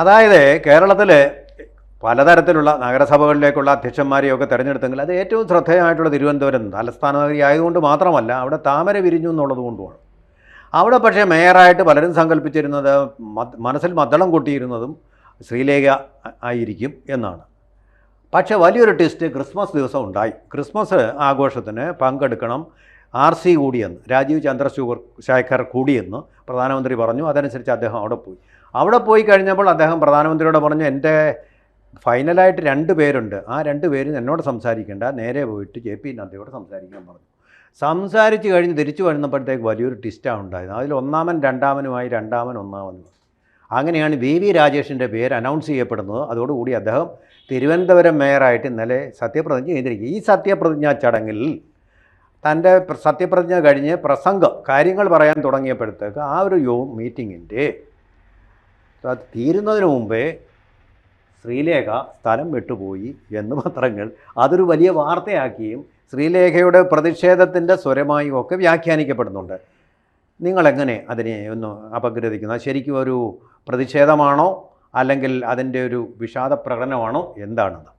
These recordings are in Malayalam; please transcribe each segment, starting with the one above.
അതായത് കേരളത്തിൽ പലതരത്തിലുള്ള നഗരസഭകളിലേക്കുള്ള അധ്യക്ഷന്മാരെയൊക്കെ തിരഞ്ഞെടുത്തെങ്കിൽ അത് ഏറ്റവും ശ്രദ്ധേയമായിട്ടുള്ള തിരുവനന്തപുരം തലസ്ഥാന നഗരി ആയതുകൊണ്ട് മാത്രമല്ല അവിടെ താമര വിരിഞ്ഞു എന്നുള്ളത് കൊണ്ടുമാണ്. അവിടെ പക്ഷേ മേയറായിട്ട് പലരും സങ്കല്പിച്ചിരുന്നത് മനസ്സിൽ മദ്ദളം കൊട്ടിയിരുന്നതും ശ്രീലേഖ ആയിരിക്കും എന്നാണ്. പക്ഷേ വലിയൊരു ടെസ്റ്റ് ക്രിസ്മസ് ദിവസം ഉണ്ടായി. ക്രിസ്മസ് ആഘോഷത്തിന് പങ്കെടുക്കണം ആർ സി കൂടിയെന്ന് രാജീവ് ചന്ദ്രശൂർ ശേഖർ കൂടിയെന്ന് പ്രധാനമന്ത്രി പറഞ്ഞു. അതനുസരിച്ച് അദ്ദേഹം അവിടെ പോയി. അവിടെ പോയി കഴിഞ്ഞപ്പോൾ അദ്ദേഹം പ്രധാനമന്ത്രിയോട് പറഞ്ഞു എന്റെ ഫൈനലായിട്ട് രണ്ട് പേരുണ്ട്. ആ രണ്ട് പേരും എന്നോട് സംസാരിക്കേണ്ട. നേരെ പോയിട്ട് ജെ പി നദ്ദയോട് സംസാരിക്കാൻ പറഞ്ഞു. സംസാരിച്ച് കഴിഞ്ഞ് തിരിച്ചു വരുന്നപ്പോഴത്തേക്ക് വലിയൊരു ട്വിസ്റ്റാണ് ഉണ്ടായത്. അതിൽ ഒന്നാമൻ രണ്ടാമനുമായി രണ്ടാമൻ ഒന്നാമനും അങ്ങനെയാണ് വി വി രാജേഷിന്റെ പേര് അനൗൺസ് ചെയ്യപ്പെടുന്നത്. അതോടുകൂടി അദ്ദേഹം തിരുവനന്തപുരം മേയറായിട്ട് ഇന്നലെ സത്യപ്രതിജ്ഞ ചെയ്തിരിക്കും ഈ സത്യപ്രതിജ്ഞാ ചടങ്ങിൽ തന്റെ സത്യപ്രതിജ്ഞ കഴിഞ്ഞ് പ്രസംഗം കാര്യങ്ങൾ പറയാൻ തുടങ്ങിയപ്പോഴത്തേക്ക് ആ ഒരു യോ മീറ്റിങ്ങിന്റെ തീരുന്നതിന് മുമ്പേ ശ്രീലേഖ സ്ഥലം വിട്ടുപോയി എന്ന് പത്രങ്ങൾ അതൊരു വലിയ വാർത്തയാക്കിയും ശ്രീലേഖയുടെ പ്രതിഷേധത്തിന്റെ സ്വരമായും ഒക്കെ വ്യാഖ്യാനിക്കപ്പെടുന്നുണ്ട്. നിങ്ങളെങ്ങനെ അതിനെ ഒന്ന് അപഗ്രഥിക്കുന്നു? അത് ശരിക്കും ഒരു പ്രതിഷേധമാണോ? അല്ലെങ്കിൽ അതിന്റെ ഒരു വിഷാദ പ്രകടനമാണോ? എന്താണത്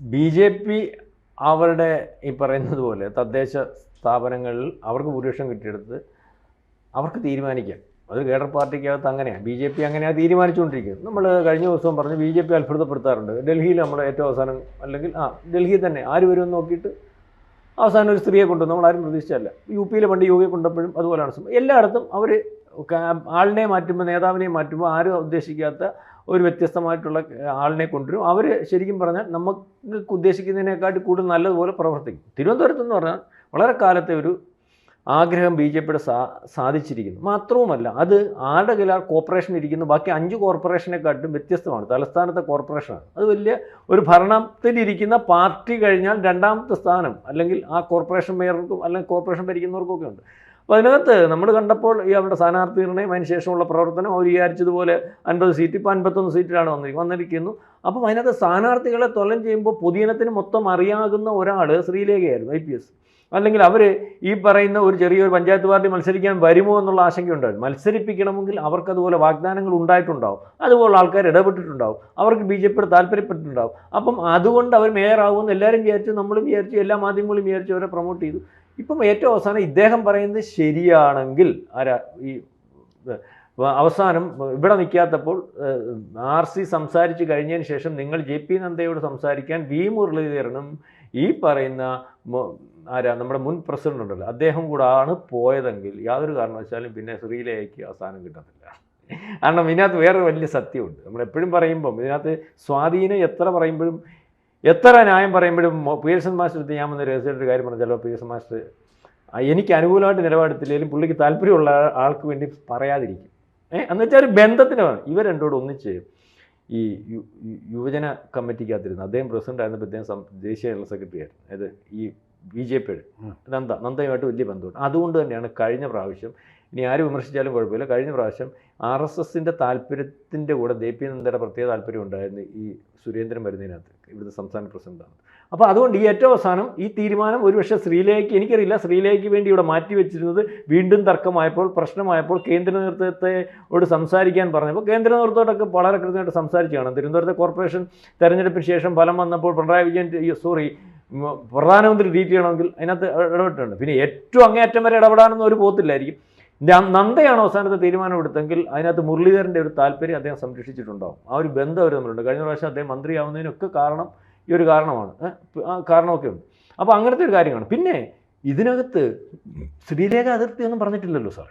ബി ജെ പി അവരുടെ ഈ പറയുന്നത് പോലെ തദ്ദേശ സ്ഥാപനങ്ങളിൽ അവർക്ക് ഭൂരിപക്ഷം കിട്ടിയെടുത്ത് അവർക്ക് തീരുമാനിക്കാം. അത് കേഡർ പാർട്ടിക്കകത്ത് അങ്ങനെയാണ് ബി ജെ പി അങ്ങനെയാണ് തീരുമാനിച്ചുകൊണ്ടിരിക്കുന്നത്. നമ്മൾ കഴിഞ്ഞ ദിവസം പറഞ്ഞ് ബി ജെ പി അത്ഭുതപ്പെടുത്താറുണ്ട്. ഡൽഹിയിൽ നമ്മൾ ഏറ്റവും അവസാനം അല്ലെങ്കിൽ ആ ഡൽഹിയിൽ തന്നെ ആര് വരുമെന്ന് നോക്കിയിട്ട് അവസാനം ഒരു സ്ത്രീയെ കൊണ്ടു നമ്മൾ ആരും പ്രതീക്ഷിച്ചല്ല യു പിയിലെ പണ്ട് യോഗയെ കൊണ്ടപ്പോഴും അതുപോലെയാണ്. എല്ലായിടത്തും അവർ ആളിനെ മാറ്റുമ്പോൾ നേതാവിനെ മാറ്റുമ്പോൾ ആരും ഉദ്ദേശിക്കാത്ത ഒരു വ്യത്യസ്തമായിട്ടുള്ള ആളിനെ കൊണ്ടുവരും. അവർ ശരിക്കും പറഞ്ഞാൽ നമുക്ക് ഉദ്ദേശിക്കുന്നതിനേക്കാട്ടി കൂടുതൽ നല്ലതുപോലെ പ്രവർത്തിക്കും. തിരുവനന്തപുരത്ത് എന്ന് പറഞ്ഞാൽ വളരെ കാലത്തെ ഒരു ആഗ്രഹം ബി ജെ പിയുടെ സാ സാധിച്ചിരിക്കുന്നു. മാത്രവുമല്ല അത് ആരുടെ കയ്യിൽ കോർപ്പറേഷൻ ഇരിക്കുന്നു? ബാക്കി അഞ്ച് കോർപ്പറേഷനെക്കാട്ടും വ്യത്യസ്തമാണ്. തലസ്ഥാനത്തെ കോർപ്പറേഷനാണ് അത് വലിയ ഒരു ഭരണത്തിലിരിക്കുന്ന പാർട്ടി കഴിഞ്ഞാൽ രണ്ടാമത്തെ സ്ഥാനം അല്ലെങ്കിൽ ആ കോർപ്പറേഷൻ മേയർക്കും അല്ലെങ്കിൽ കോർപ്പറേഷൻ ഭരിക്കുന്നവർക്കൊക്കെ ഉണ്ട്. അപ്പോൾ അതിനകത്ത് നമ്മൾ കണ്ടപ്പോൾ ഈ അവരുടെ സ്ഥാനാർത്ഥി നിർണയം അതിന് ശേഷമുള്ള പ്രവർത്തനം അവർ വിചാരിച്ചതുപോലെ അൻപത് സീറ്റ് ഇപ്പോൾ അൻപത്തൊന്ന് സീറ്റിലാണ് വന്നിരിക്കുന്നത് വന്നിരിക്കുന്നു. അപ്പം അതിനകത്ത് സ്ഥാനാർത്ഥികളെ തൊലം ചെയ്യുമ്പോൾ പൊതുജനത്തിന് മൊത്തം അറിയാകുന്ന ഒരാൾ ശ്രീലേഖയായിരുന്നു ഐ പി എസ്. അല്ലെങ്കിൽ അവർ ഈ പറയുന്ന ഒരു ചെറിയൊരു പഞ്ചായത്ത് പാർട്ടി മത്സരിക്കാൻ വരുമോ എന്നുള്ള ആശങ്കയുണ്ട്. മത്സരിപ്പിക്കണമെങ്കിൽ അവർക്ക് അതുപോലെ വാഗ്ദാനങ്ങൾ ഉണ്ടായിട്ടുണ്ടാവും. അതുപോലെ ആൾക്കാർ ഇടപെട്ടിട്ടുണ്ടാവും. അവർക്ക് ബി ജെ പിയുടെ താല്പര്യപ്പെട്ടിട്ടുണ്ടാവും. അപ്പം അതുകൊണ്ട് അവർ മേയറാകുമെന്ന് എല്ലാവരും വിചാരിച്ചു നമ്മളും വിചാരിച്ചു എല്ലാ മാധ്യമങ്ങളും വിചാരിച്ചു അവരെ പ്രൊമോട്ട് ചെയ്തു. ഇപ്പം ഏറ്റവും അവസാനം ഇദ്ദേഹം പറയുന്നത് ശരിയാണെങ്കിൽ ആരാ ഈ അവസാനം ഇവിടെ നിൽക്കാത്തപ്പോൾ ആർ സി സംസാരിച്ച് കഴിഞ്ഞതിന് ശേഷം നിങ്ങൾ ജെ പി നന്ദയോട് സംസാരിക്കാൻ വി മുരളീധരനും ഈ പറയുന്ന ആരാ നമ്മുടെ മുൻ പ്രസിഡന്റ് ഉണ്ടല്ലോ അദ്ദേഹം കൂടാണ് പോയതെങ്കിൽ യാതൊരു കാരണവശാലും പിന്നെ ശ്രീലയ്ക്ക് അവസാനം കിട്ടത്തില്ല. കാരണം ഇതിനകത്ത് വേറെ വലിയ സത്യമുണ്ട്. നമ്മൾ എപ്പോഴും പറയുമ്പം ഇതിനകത്ത് സ്വാധീനം എത്ര പറയുമ്പോഴും എത്ര ന്യായം പറയുമ്പോഴും പീഴ്സൺ മാസ്റ്റർ ഞാൻ വന്ന രഹസ്യമായിട്ട് കാര്യം പറഞ്ഞല്ലോ പീഴ്സൺ മാസ്റ്റർ എനിക്ക് അനുകൂലമായിട്ട് നിലപാടെടുത്തില്ലെങ്കിലും പുള്ളിക്ക് താല്പര്യമുള്ള ആൾക്ക് വേണ്ടി പറയാതിരിക്കും. എന്ന് വെച്ചാൽ ഒരു ബന്ധത്തിന് ഇവർ രണ്ടോട് ഒന്നിച്ച് ഈ യുവജന കമ്മിറ്റിക്കകത്തിരുന്നു അദ്ദേഹം പ്രസിഡന്റ് ആയിരുന്നപ്പോൾ അദ്ദേഹം ദേശീയ ജനറൽ സെക്രട്ടറി ആയിരുന്നു അതായത് ഈ ബി ജെ പിയുടെ. നന്ദ നന്ദയുമായിട്ട് വലിയ ബന്ധമുണ്ട് അതുകൊണ്ട് തന്നെയാണ് കഴിഞ്ഞ പ്രാവശ്യം ഇനി ആര് വിമർശിച്ചാലും കുഴപ്പമില്ല കഴിഞ്ഞ പ്രാവശ്യം ആർ എസ് എസിന്റെ താല്പര്യത്തിന്റെ കൂടെ ജെ പി നന്ദയുടെ പ്രത്യേക താല്പര്യം ഉണ്ടായിരുന്നു ഈ സുരേന്ദ്രൻ വരുന്നതിനകത്ത് ഇവിടുത്തെ സംസ്ഥാന പ്രസിഡന്റാണ്. അപ്പോൾ അതുകൊണ്ട് ഈ ഏറ്റവും അവസാനം ഈ തീരുമാനം ഒരുപക്ഷെ ശ്രീലേഖയ്ക്ക് എനിക്കറിയില്ല ശ്രീലേഖയ്ക്ക് വേണ്ടി ഇവിടെ മാറ്റി വെച്ചിരുന്നത് വീണ്ടും തർക്കമായപ്പോൾ പ്രശ്നമായപ്പോൾ കേന്ദ്ര നേതൃത്വത്തെയോട് സംസാരിക്കാൻ പറഞ്ഞപ്പോൾ കേന്ദ്ര നേതൃത്വത്തോടൊക്കെ വളരെ കൃത്യമായിട്ട് സംസാരിച്ചാണ്. കാണാം തിരുവനന്തപുരത്തെ കോർപ്പറേഷൻ തെരഞ്ഞെടുപ്പിന് ശേഷം ഫലം വന്നപ്പോൾ പിണറായി വിജയൻ സോറി പ്രധാനമന്ത്രി ട്രീറ്റ് ചെയ്യണമെങ്കിൽ അതിനകത്ത് ഇടപെട്ടിട്ടുണ്ട്. പിന്നെ ഏറ്റവും അങ്ങേയറ്റം വരെ ഇടപെടാനൊന്നും ഒരു പോത്തില്ലായിരിക്കും. നന്ദയാണ് അവസാനത്തെ തീരുമാനമെടുത്തെങ്കിൽ അതിനകത്ത് മുരളീധരന്റെ ഒരു താല്പര്യം അദ്ദേഹം സംരക്ഷിച്ചിട്ടുണ്ടാവും. ആ ഒരു ബന്ധം അവർ തമ്മിലുണ്ട്. കഴിഞ്ഞ പ്രാവശ്യം അദ്ദേഹം മന്ത്രിയാവുന്നതിനൊക്കെ കാരണം ഈ ഒരു കാരണമാണ്. കാരണമൊക്കെ ഉണ്ട്. അപ്പോൾ അങ്ങനത്തെ ഒരു കാര്യമാണ് പിന്നെ ഇതിനകത്ത് ശ്രീലേഖ അതിർത്തി ഒന്നും പറഞ്ഞിട്ടില്ലല്ലോ സാർ.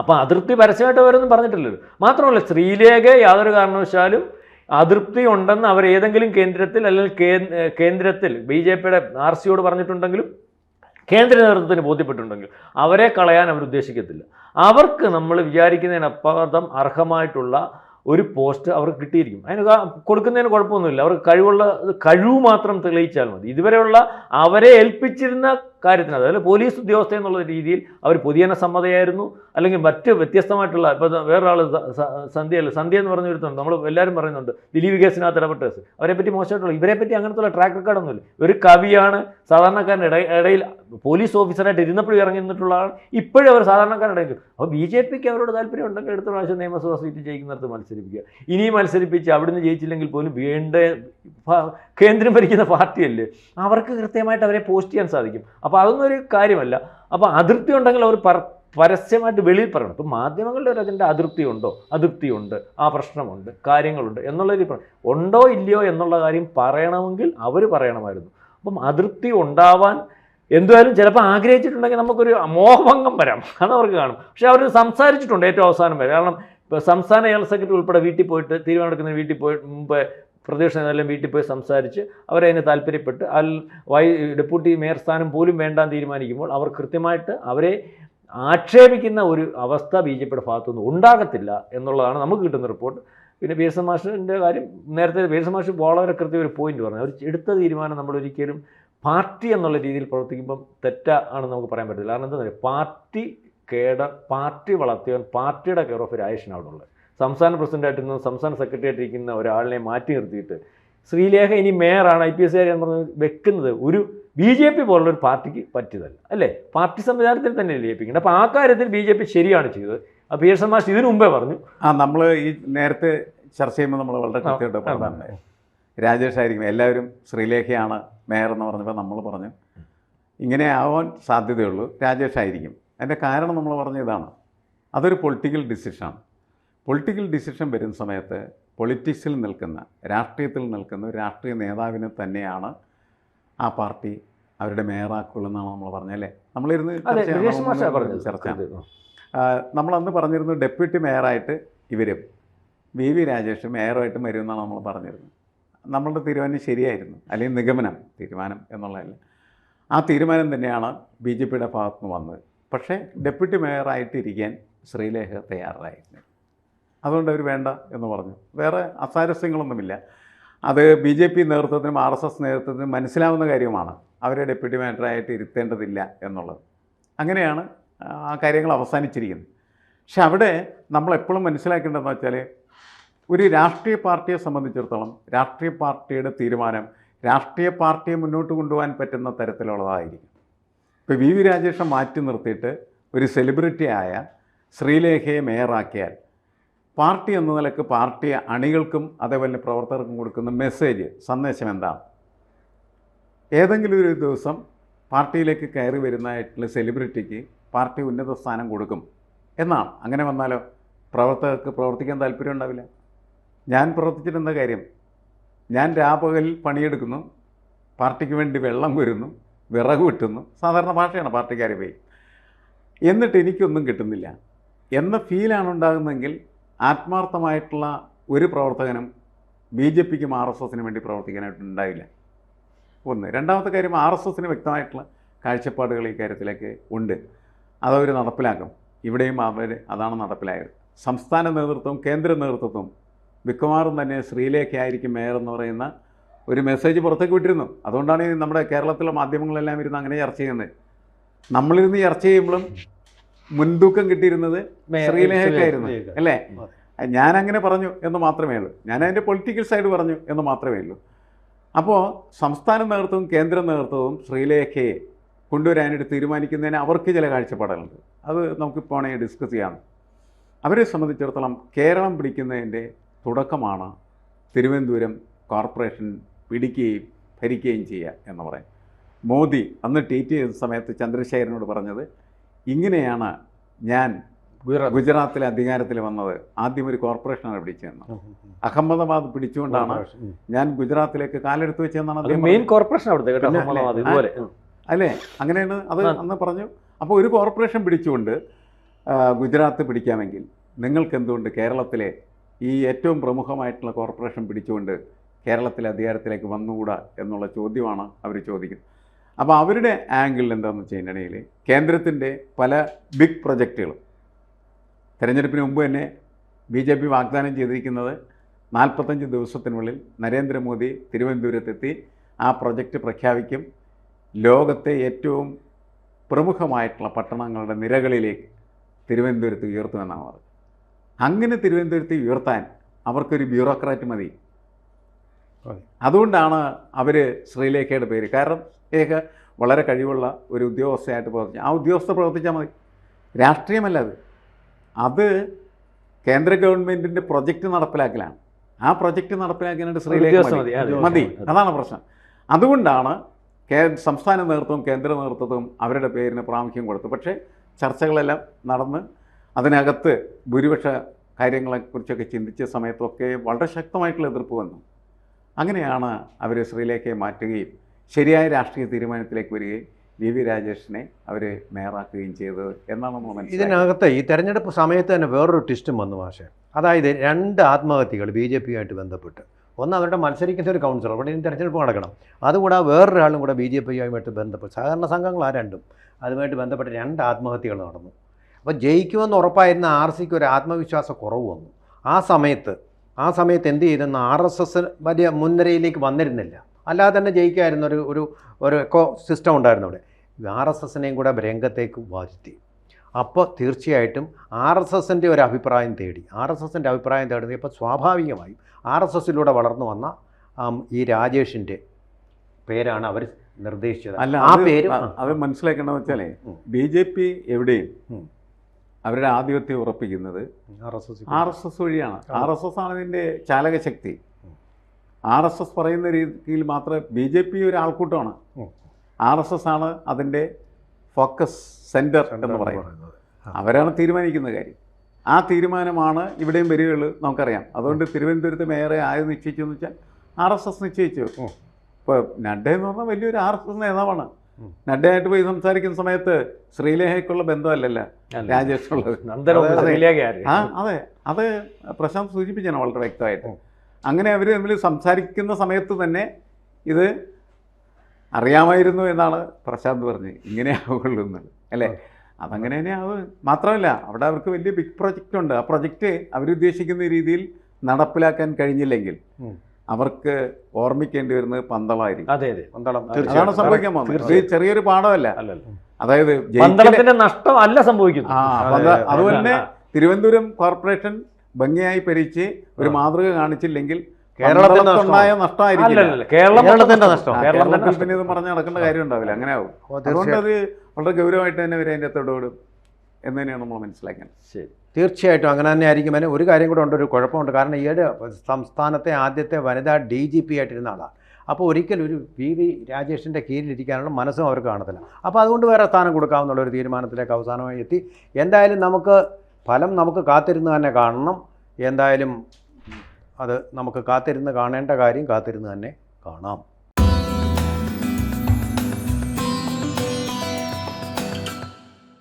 അപ്പോൾ അതിർത്തി പരസ്യമായിട്ട് അവരൊന്നും പറഞ്ഞിട്ടില്ലല്ലോ. മാത്രമല്ല ശ്രീലേഖ യാതൊരു കാരണവശാലും അതൃപ്തി ഉണ്ടെന്ന് അവർ ഏതെങ്കിലും കേന്ദ്രത്തിൽ അല്ലെങ്കിൽ കേന്ദ്രത്തിൽ ബി ജെ പിയുടെ ആർ സിയോട് പറഞ്ഞിട്ടുണ്ടെങ്കിലും കേന്ദ്ര നേതൃത്വത്തിന് ബോധ്യപ്പെട്ടിട്ടുണ്ടെങ്കിൽ അവരെ കളയാൻ അവർ ഉദ്ദേശിക്കത്തില്ല. അവർക്ക് നമ്മൾ വിചാരിക്കുന്നതിനപ്പുറം അർഹമായിട്ടുള്ള ഒരു പോസ്റ്റ് അവർക്ക് കിട്ടിയിരിക്കും. അതിന് കൊടുക്കുന്നതിന് കുഴപ്പമൊന്നുമില്ല. അവർക്ക് കഴിവുള്ള കഴിവ് മാത്രം തെളിയിച്ചാൽ മതി. ഇതുവരെയുള്ള അവരെ ഏൽപ്പിച്ചിരുന്ന കാര്യത്തിന്. അതായത് പോലീസ് ഉദ്യോഗസ്ഥ എന്നുള്ള രീതിയിൽ അവർ പൊതുജന സമ്മതയായിരുന്നു. അല്ലെങ്കിൽ മറ്റ് വ്യത്യസ്തമായിട്ടുള്ള ഇപ്പോൾ വേറൊരാൾ സന്ധ്യ അല്ല? സന്ധ്യ എന്ന് പറഞ്ഞ ഒരുത്തുണ്ട് നമ്മൾ എല്ലാവരും പറയുന്നുണ്ട് ദിലീപ് കേസിനകത്ത് ഇടപെട്ട കേസ്. അവരെ പറ്റി മോശമായിട്ടുള്ള ഇവരെ പറ്റി അങ്ങനത്തെ ട്രാക്ക് റെക്കോർഡൊന്നുമില്ല ഒരു കവിയാണ് സാധാരണക്കാരന്റെ ഇട ഇടയിൽ പോലീസ് ഓഫീസറായിട്ട് ഇരുന്നപ്പോഴും ഇറങ്ങി നിന്നിട്ടുള്ള ആൾ ഇപ്പോഴും അവർ സാധാരണക്കാരുടെ ഇടയിൽ. അപ്പോൾ ബി ജെ പിക്ക് അവരോട് താല്പര്യം ഉണ്ടെങ്കിൽ അടുത്ത പ്രാവശ്യം നിയമസഭാ സീറ്റ് ജയിക്കുന്നിടത്ത് മത്സരിപ്പിക്കുക. ഇനിയും മത്സരിപ്പിച്ച് അവിടുന്ന് ജയിച്ചില്ലെങ്കിൽ പോലും വേണ്ട കേന്ദ്രം ഭരിക്കുന്ന പാർട്ടിയല്ലേ? അവർക്ക് കൃത്യമായിട്ട് അവരെ പോസ്റ്റ് ചെയ്യാൻ സാധിക്കും. അപ്പോൾ അതൊന്നും ഒരു കാര്യമല്ല. അപ്പോൾ അതൃപ്തി ഉണ്ടെങ്കിൽ അവർ പരസ്യമായിട്ട് വെളിയിൽ പറയണം. ഇപ്പം മാധ്യമങ്ങളുടെ ഒരു അതിന്റെ അതിർത്തി ഉണ്ടോ ഉണ്ട് ആ പ്രശ്നമുണ്ട്. കാര്യങ്ങളുണ്ട് എന്നുള്ള രീതി ഉണ്ടോ ഇല്ലയോ എന്നുള്ള കാര്യം പറയണമെങ്കിൽ അവർ പറയണമായിരുന്നു. അപ്പം അതൃപ്തി ഉണ്ടാവാൻ എന്തുവായാലും ചിലപ്പോൾ ആഗ്രഹിച്ചിട്ടുണ്ടെങ്കിൽ നമുക്കൊരു മോഹഭംഗം വരാം. അത് അവർക്ക് കാണും. പക്ഷേ അവർ സംസാരിച്ചിട്ടുണ്ട് ഏറ്റവും അവസാനം വരെ. കാരണം ഇപ്പോൾ സംസ്ഥാന ജനറൽ സെക്രട്ടറി ഉൾപ്പെടെ വീട്ടിൽ പോയിട്ട് തീരുമാനമെടുക്കുന്ന വീട്ടിൽ പോയി മുമ്പ് പ്രതിപക്ഷ നേതാവെല്ലാം വീട്ടിൽ പോയി സംസാരിച്ച് അവരതിന് താല്പര്യപ്പെട്ട് അൽ വൈ ഡെപ്യൂട്ടി മേയർ സ്ഥാനം പോലും വേണ്ടാൻ തീരുമാനിക്കുമ്പോൾ അവർ കൃത്യമായിട്ട് അവരെ ആക്ഷേപിക്കുന്ന ഒരു അവസ്ഥ ബി ജെ പിയുടെ ഭാഗത്തുനിന്ന് ഉണ്ടാകത്തില്ല എന്നുള്ളതാണ് നമുക്ക് കിട്ടുന്ന റിപ്പോർട്ട്. പിന്നെ ബി എസ് എം മാഷിന്റെ കാര്യം നേരത്തെ ബി എസ് എം മാഷ് വളരെ കൃത്യം ഒരു പോയിന്റ് പറഞ്ഞു. അവർ എടുത്ത തീരുമാനം നമ്മൾ ഒരിക്കലും പാർട്ടി എന്നുള്ള രീതിയിൽ പ്രവർത്തിക്കുമ്പം തെറ്റാണ് നമുക്ക് പറയാൻ പറ്റില്ല കാരണം എന്താ പറയുക പാർട്ടി കേഡർ പാർട്ടി വളർത്തിയവൻ പാർട്ടിയുടെ കെയർ ഓഫ് രാജേഷനാണ് അവിടെ പ്രസിഡന്റായിട്ട് നിന്ന് സംസ്ഥാന സെക്രട്ടറി ആയിട്ടിരിക്കുന്ന ഒരാളിനെ മാറ്റി നിർത്തിയിട്ട് ശ്രീലേഖ ഇനി മേയറാണ് ഐ പി എസ് എന്ന് പറഞ്ഞ് വെക്കുന്നത് ഒരു ബി ജെ പി പോലുള്ള ഒരു പാർട്ടിക്ക് പറ്റിയതല്ല അല്ലേ? പാർട്ടി സംവിധാനത്തിൽ തന്നെ ലയിപ്പിക്കുന്നത് അപ്പോൾ ആ കാര്യത്തിൽ ബി ജെ പി ശരിയാണ് ചെയ്തത്. അപ്പോൾ പി എസ് എം മാഷ് ഇതിനു മുമ്പേ പറഞ്ഞു. ആ നമ്മൾ ഈ നേരത്തെ ചർച്ച ചെയ്യുമ്പോൾ നമ്മൾ വളരെ കൃത്യമായിട്ട്. പറഞ്ഞിട്ടുണ്ട് രാജേഷ് ആയിരിക്കും എല്ലാവരും ശ്രീലേഖയാണ് മേയർ എന്ന് പറഞ്ഞപ്പോൾ നമ്മൾ പറഞ്ഞു ഇങ്ങനെ ആവാൻ സാധ്യതയുള്ളൂ രാജേഷ് ആയിരിക്കും. അതിന്റെ കാരണം നമ്മൾ പറഞ്ഞ ഇതാണ്. അതൊരു പൊളിറ്റിക്കൽ ഡിസിഷനാണ്. പൊളിറ്റിക്കൽ ഡിസിഷൻ വരുന്ന സമയത്ത് പൊളിറ്റിക്സിൽ നിൽക്കുന്ന രാഷ്ട്രീയത്തിൽ നിൽക്കുന്ന ഒരു രാഷ്ട്രീയ നേതാവിനെ തന്നെയാണ് ആ പാർട്ടി അവരുടെ മേയറാക്കുള്ളതെന്നാണ് നമ്മൾ പറഞ്ഞല്ലേ നമ്മളിരുന്ന് ചർച്ച നമ്മളൊന്ന് പറഞ്ഞിരുന്നു ഡെപ്യൂട്ടി മേയറായിട്ട് ഇവരും വി വി രാജേഷ് മേയറുമായിട്ട് വരുമെന്നാണ് നമ്മൾ പറഞ്ഞിരുന്നത്. നമ്മളുടെ തീരുമാനം ശരിയായിരുന്നു അല്ലെങ്കിൽ നിഗമനം തീരുമാനം എന്നുള്ളതല്ല. ആ തീരുമാനം തന്നെയാണ് ബി ജെ പിയുടെ ഭാഗത്തുനിന്ന് വന്നത്. പക്ഷേ ഡെപ്യൂട്ടി മേയറായിട്ടിരിക്കാൻ ശ്രീലേഖ തയ്യാറായിരുന്നു അതുകൊണ്ട് അവർ വേണ്ട എന്ന് പറഞ്ഞു. വേറെ അസാരസ്യങ്ങളൊന്നുമില്ല. അത് ബി ജെ പി നേതൃത്വത്തിനും ആർ എസ് എസ് നേതൃത്വത്തിനും മനസ്സിലാവുന്ന കാര്യമാണ്. അവരെ ഡെപ്യൂട്ടി മാനേജറായിട്ട് ഇരുത്തേണ്ടതില്ല എന്നുള്ളത്. അങ്ങനെയാണ് ആ കാര്യങ്ങൾ അവസാനിച്ചിരിക്കുന്നത്. പക്ഷെ അവിടെ നമ്മൾ എപ്പോഴും മനസ്സിലാക്കേണ്ടതെന്ന് വെച്ചാൽ ഒരു രാഷ്ട്രീയ പാർട്ടിയെ സംബന്ധിച്ചിടത്തോളം രാഷ്ട്രീയ പാർട്ടിയുടെ തീരുമാനം രാഷ്ട്രീയ പാർട്ടിയെ മുന്നോട്ട് കൊണ്ടുപോകാൻ പറ്റുന്ന തരത്തിലുള്ളതായിരിക്കും. ഇപ്പോൾ വി വി രാജേഷെ മാറ്റി നിർത്തിയിട്ട് ഒരു സെലിബ്രിറ്റിയായ ശ്രീലേഖയെ മേയറാക്കിയാൽ പാർട്ടി എന്ന നിലയ്ക്ക് പാർട്ടി അണികൾക്കും അതേപോലെ പ്രവർത്തകർക്കും കൊടുക്കുന്ന മെസ്സേജ് സന്ദേശം എന്താണ് ഏതെങ്കിലും ഒരു ദിവസം പാർട്ടിയിലേക്ക് കയറി വരുന്നതായിട്ടുള്ള സെലിബ്രിറ്റിക്ക് പാർട്ടി ഉന്നത സ്ഥാനം കൊടുക്കും. എന്നാണ് അങ്ങനെ വന്നാലോ? പ്രവർത്തകർക്ക് പ്രവർത്തിക്കാൻ താല്പര്യം ഉണ്ടാവില്ല. ഞാൻ പ്രവർത്തിച്ചിരുന്ന കാര്യം? ഞാൻ രാപകൽ പണിയെടുക്കുന്നു. പാർട്ടിക്ക് വേണ്ടി വെള്ളം കോരുന്നു. വിറക് വെട്ടുന്നു. സാധാരണ ഭാഷയാണ് പാർട്ടിക്കാരെ പോയി എന്നിട്ട് എനിക്കൊന്നും കിട്ടുന്നില്ല. എന്ന ഫീലാണ് ഉണ്ടാകുന്നതെങ്കിൽ ആത്മാർത്ഥമായിട്ടുള്ള ഒരു പ്രവർത്തകനും ബി ജെ പിക്കും ആർ എസ് എസിന് വേണ്ടി പ്രവർത്തിക്കാനായിട്ട് ഉണ്ടാവില്ല ഒന്ന്. രണ്ടാമത്തെ കാര്യം ആർ എസ് എസിന് വ്യക്തമായിട്ടുള്ള കാഴ്ചപ്പാടുകൾ ഈ കാര്യത്തിലേക്ക് ഉണ്ട്. അതവർ നടപ്പിലാക്കും. ഇവിടെയും അവർ അതാണ് നടപ്പിലായത്. സംസ്ഥാന നേതൃത്വവും കേന്ദ്ര നേതൃത്വവും മിക്കവാറും തന്നെ ശ്രീലേഖയായിരിക്കും മേയർ എന്ന് പറയുന്ന ഒരു മെസ്സേജ് പുറത്തേക്ക് വിട്ടിരുന്നു. അതുകൊണ്ടാണ് നമ്മുടെ കേരളത്തിലെ മാധ്യമങ്ങളെല്ലാം ഇരുന്ന് അങ്ങനെ ചർച്ച ചെയ്യുന്നത്. നമ്മളിരുന്ന് ചർച്ച ചെയ്യുമ്പോഴും മുൻതൂക്കം കിട്ടിയിരുന്നത് ശ്രീലേഖക്കായിരുന്നു ശ്രീലേഖയ്ക്കായിരുന്നു. അല്ലേ. ഞാൻ അങ്ങനെ പറഞ്ഞു എന്ന് മാത്രമേ ഉള്ളൂ. ഞാൻ അതിന്റെ പൊളിറ്റിക്കൽ സൈഡ് പറഞ്ഞു എന്ന് മാത്രമേ ഉള്ളൂ. അപ്പോൾ സംസ്ഥാന നേതൃത്വവും കേന്ദ്ര നേതൃത്വവും ശ്രീലേഖയെ കൊണ്ടുവരാനായിട്ട് തീരുമാനിക്കുന്നതിന് അവർക്ക് ചില കാഴ്ചപ്പാടുകളുണ്ട്. അത് നമുക്കിപ്പോൾ വേണമെങ്കിൽ ഡിസ്കസ് ചെയ്യാം. അവരെ സംബന്ധിച്ചിടത്തോളം കേരളം പിടിക്കുന്നതിന്റെ തുടക്കമാണ് തിരുവനന്തപുരം കോർപ്പറേഷൻ പിടിക്കുകയും ഭരിക്കുകയും ചെയ്യുക എന്ന് പറയും. മോദി അന്ന് ട്വീറ്റ് ചെയ്ത സമയത്ത് ചന്ദ്രശേഖരനോട് പറഞ്ഞത് ഇങ്ങനെയാണ് ഞാൻ ഗുജറാത്തിലെ ഗുജറാത്തിൽ അധികാരത്തിൽ വന്നത്. ആദ്യം ഒരു കോർപ്പറേഷനാണ് പിടിച്ചതെന്ന് അഹമ്മദാബാദ് പിടിച്ചുകൊണ്ടാണ് ഞാൻ ഗുജറാത്തിലേക്ക് കാലെടുത്ത് വെച്ചതെന്നാണ് അദ്ദേഹം മെയിൻ കോർപ്പറേഷൻ അവിടുത്തെ അല്ലേ? അങ്ങനെയാണ് അത് അന്ന് പറഞ്ഞു. അപ്പോൾ ഒരു കോർപ്പറേഷൻ പിടിച്ചുകൊണ്ട് ഗുജറാത്ത് പിടിക്കാമെങ്കിൽ നിങ്ങൾക്ക് എന്തുകൊണ്ട് കേരളത്തിലെ ഈ ഏറ്റവും പ്രമുഖമായിട്ടുള്ള കോർപ്പറേഷൻ പിടിച്ചുകൊണ്ട് കേരളത്തിലെ അധികാരത്തിലേക്ക് വന്നുകൂടാ എന്നുള്ള ചോദ്യമാണ് അവർ ചോദിക്കുന്നത്. അപ്പോൾ അവരുടെ ആംഗിളിൽ എന്താണെന്ന് വെച്ച് കഴിഞ്ഞിട്ടുണ്ടെങ്കിൽ കേന്ദ്രത്തിന്റെ പല ബിഗ് പ്രൊജക്റ്റുകളും തെരഞ്ഞെടുപ്പിന് മുമ്പ് തന്നെ ബി ജെ പി വാഗ്ദാനം ചെയ്തിരിക്കുന്നത് നാൽപ്പത്തഞ്ച് ദിവസത്തിനുള്ളിൽ നരേന്ദ്രമോദി തിരുവനന്തപുരത്തെത്തി ആ പ്രൊജക്റ്റ് പ്രഖ്യാപിക്കും. ലോകത്തെ ഏറ്റവും പ്രമുഖമായിട്ടുള്ള പട്ടണങ്ങളുടെ നിരകളിലേക്ക് തിരുവനന്തപുരത്ത് ഉയർത്തുമെന്നാണ് പറഞ്ഞത്. അങ്ങനെ തിരുവനന്തപുരത്ത് ഉയർത്താൻ അവർക്കൊരു ബ്യൂറോക്രാറ്റ് മതി. അതുകൊണ്ടാണ് അവർ ശ്രീലേഖയുടെ പേര്. കാരണം ഏക വളരെ കഴിവുള്ള ഒരു ഉദ്യോഗസ്ഥയായിട്ട് പ്രവർത്തിച്ചു. ആ ഉദ്യോഗസ്ഥ പ്രവർത്തിച്ചാൽ മതി. രാഷ്ട്രീയമല്ല അത്. അത് കേന്ദ്ര ഗവൺമെന്റിന്റെ പ്രൊജക്റ്റ് നടപ്പിലാക്കലാണ്. ആ പ്രൊജക്റ്റ് നടപ്പിലാക്കാനായിട്ട് ശ്രീലേഖ മതി. മതി, അതെ. മതി. അതെ. അതാണ് പ്രശ്നം. അതുകൊണ്ടാണ് കേ സംസ്ഥാന നേതൃത്വവും കേന്ദ്ര നേതൃത്വവും അവരുടെ പേരിന് പ്രാമുഖ്യം കൊടുത്തു പക്ഷേ ചർച്ചകളെല്ലാം നടന്ന് അതിനകത്ത് ഭൂരിപക്ഷ കാര്യങ്ങളെക്കുറിച്ചൊക്കെ ചിന്തിച്ച സമയത്തൊക്കെ വളരെ ശക്തമായിട്ടുള്ള എതിർപ്പ് വന്നു. അങ്ങനെയാണ് അവർ ശ്രീലേഖയെ മാറ്റുകയും ശരിയായ രാഷ്ട്രീയ തീരുമാനത്തിലേക്ക് വരികയും വി വി രാജേഷിനെ അവർ മേയറാക്കുകയും ചെയ്തത് എന്നാണ് നമ്മൾ മനസ്സിലാക്കുന്നത്. ഇതിനകത്ത് ഈ തെരഞ്ഞെടുപ്പ് സമയത്ത് തന്നെ വേറൊരു ട്വിസ്റ്റും വന്നു പക്ഷേ അതായത് രണ്ട് ആത്മഹത്യകൾ ബി ജെ പിയുമായിട്ട് ബന്ധപ്പെട്ട്. ഒന്ന് അവരുടെ മത്സരിക്കുന്ന ഒരു കൗൺസിലർ അവിടെ ഇനി തെരഞ്ഞെടുപ്പ് നടക്കണം. അതുകൂടാതെ വേറൊരാളും കൂടെ ബി ജെ പിയുമായിട്ട് ബന്ധപ്പെട്ട് സഹകരണ സംഘങ്ങൾ ആ രണ്ടും അതുമായിട്ട് ബന്ധപ്പെട്ട് രണ്ട് ആത്മഹത്യകൾ നടന്നു. അപ്പോൾ ജയിക്കുമെന്ന് ഉറപ്പായിരുന്ന ആർ സിക്ക് ഒരു ആത്മവിശ്വാസ കുറവ് വന്നു. ആ സമയത്ത് ആ സമയത്ത് എന്ത് ചെയ്തെന്ന് ആർ എസ് എസ് വലിയ മുൻനിരയിലേക്ക് വന്നിരുന്നില്ല. അല്ലാതെ തന്നെ ജയിക്കായിരുന്ന ഒരു ഒരു ഒരു എക്കോ സിസ്റ്റം ഉണ്ടായിരുന്നു അവിടെ. ആർ എസ് എസിനെയും കൂടെ രംഗത്തേക്ക് വരുത്തി. അപ്പോൾ തീർച്ചയായിട്ടും ആർ എസ് എസിന്റെ ഒരു അഭിപ്രായം തേടി ആർ എസ് എസിന്റെ അഭിപ്രായം തേടുന്നത് ഇപ്പോൾ സ്വാഭാവികമായും ആർ എസ് എസിലൂടെ വളർന്നു വന്ന ഈ രാജേഷിന്റെ പേരാണ് അവർ നിർദ്ദേശിച്ചത്. അല്ല ആ പേര് അവർ മനസ്സിലാക്കേണ്ടതെന്ന് വെച്ചാലേ. ബി ജെ പി എവിടെയും. അവരുടെ ആധിപത്യം ഉറപ്പിക്കുന്നത് ആർ എസ് എസ് വഴിയാണ്. ആർ എസ് എസ് ആണ് ഇതിന്റെ ചാലകശക്തി. ആർ എസ് എസ് പറയുന്ന രീതിയിൽ മാത്രമേ ബി ജെ പി ഒരു ആൾക്കൂട്ടമാണ്. ആർ എസ് എസ് ആണ് അതിന്റെ ഫോക്കസ് സെന്റർ എന്ന് പറയുന്നത്. അവരാണ് തീരുമാനിക്കുന്ന കാര്യം. ആ തീരുമാനമാണ് ഇവിടെയും വരികയുള്ളൂ നമുക്കറിയാം. അതുകൊണ്ട് തിരുവനന്തപുരത്ത് മേയറെ ആര് നിശ്ചയിച്ചു എന്ന് വെച്ചാൽ ആർ എസ് എസ് നിശ്ചയിച്ചു. ഇപ്പോൾ നഡ്ഡ എന്ന് പറഞ്ഞാൽ വലിയൊരു ആർ എസ് എസ് നേതാവാണ്. നഡ്ഡയായിട്ട് പോയി സംസാരിക്കുന്ന സമയത്ത് ശ്രീലേഖയ്ക്കുള്ള ബന്ധമല്ലല്ല. രാജേഷ് രാജേഷുള്ളത് നന്ദനം അതെ, അതെ. ആ അതെ. അത് പ്രശാന്ത് സൂചിപ്പിച്ചാണ് വളരെ വ്യക്തമായിട്ട്. അങ്ങനെ അവർ തമ്മിൽ സംസാരിക്കുന്ന സമയത്ത് തന്നെ ഇത് അറിയാമായിരുന്നു എന്നാണ് പ്രശാന്ത് പറഞ്ഞത് ഇങ്ങനെ എന്നുള്ളത് അല്ലേ? അതങ്ങനെ തന്നെ ആവും. മാത്രമല്ല അവിടെ അവർക്ക് വലിയ ബിഗ് പ്രൊജക്റ്റ് ഉണ്ട്. ആ പ്രൊജക്റ്റ് അവരുദ്ദേശിക്കുന്ന രീതിയിൽ നടപ്പിലാക്കാൻ കഴിഞ്ഞില്ലെങ്കിൽ. അവർക്ക് ഓർമ്മിക്കേണ്ടി വരുന്നത് പന്തളായിരിക്കും. അതെ അതെ. പന്തളം അതാണ് സംഭവിക്കാൻ പോകുന്നത്. ഇത് ചെറിയൊരു പാഠമല്ല. അതായത് പന്തളത്തിന്റെ നഷ്ടം അല്ല സംഭവിക്കുന്നു ആ അതെ, അതുപോലെ തന്നെ തിരുവനന്തപുരം കോർപ്പറേഷൻ ഭംഗിയായി ഭരിച്ച് ഒരു മാതൃക കാണിച്ചില്ലെങ്കിൽ കേരളത്തിന്റെ നഷ്ടമായിരിക്കും കേരളത്തിന്റെ നഷ്ടം. കേരളത്തിൽ. പിന്നെ ഇത് പറഞ്ഞ് നടക്കേണ്ട കാര്യം ഉണ്ടാവില്ല അങ്ങനെ ആവും അതുകൊണ്ട് അത് വളരെ ഗൗരവമായിട്ട് തന്നെ ഇവർ അതിന്റെ അകത്തോടും എന്ന് തന്നെയാണ് നമ്മൾ മനസ്സിലാക്കേണ്ടത് ശരി. തീർച്ചയായിട്ടും അങ്ങനെ തന്നെ ആയിരിക്കും. അതിന് ഒരു കാര്യം കൂടെ ഉണ്ട് ഒരു കുഴപ്പമുണ്ട്. കാരണം ഈയിടെ സംസ്ഥാനത്തെ ആദ്യത്തെ വനിതാ ഡി ജി പി ആയിട്ടിരുന്ന ആളാണ് അപ്പോൾ ഒരിക്കലും ഒരു വി വി രാജേഷിന്റെ കീഴിലിരിക്കാനുള്ള മനസ്സും അവർക്ക് കാണത്തില്ല. അപ്പോൾ അതുകൊണ്ട് വേറെ സ്ഥാനം കൊടുക്കാമെന്നുള്ള ഒരു തീരുമാനത്തിലേക്ക് അവസാനമായി എത്തി. എന്തായാലും നമുക്ക് ഫലം നമുക്ക് കാത്തിരുന്ന് തന്നെ കാണണം. എന്തായാലും അത് നമുക്ക് കാത്തിരുന്ന് കാണേണ്ട കാര്യം കാത്തിരുന്ന് തന്നെ കാണാം.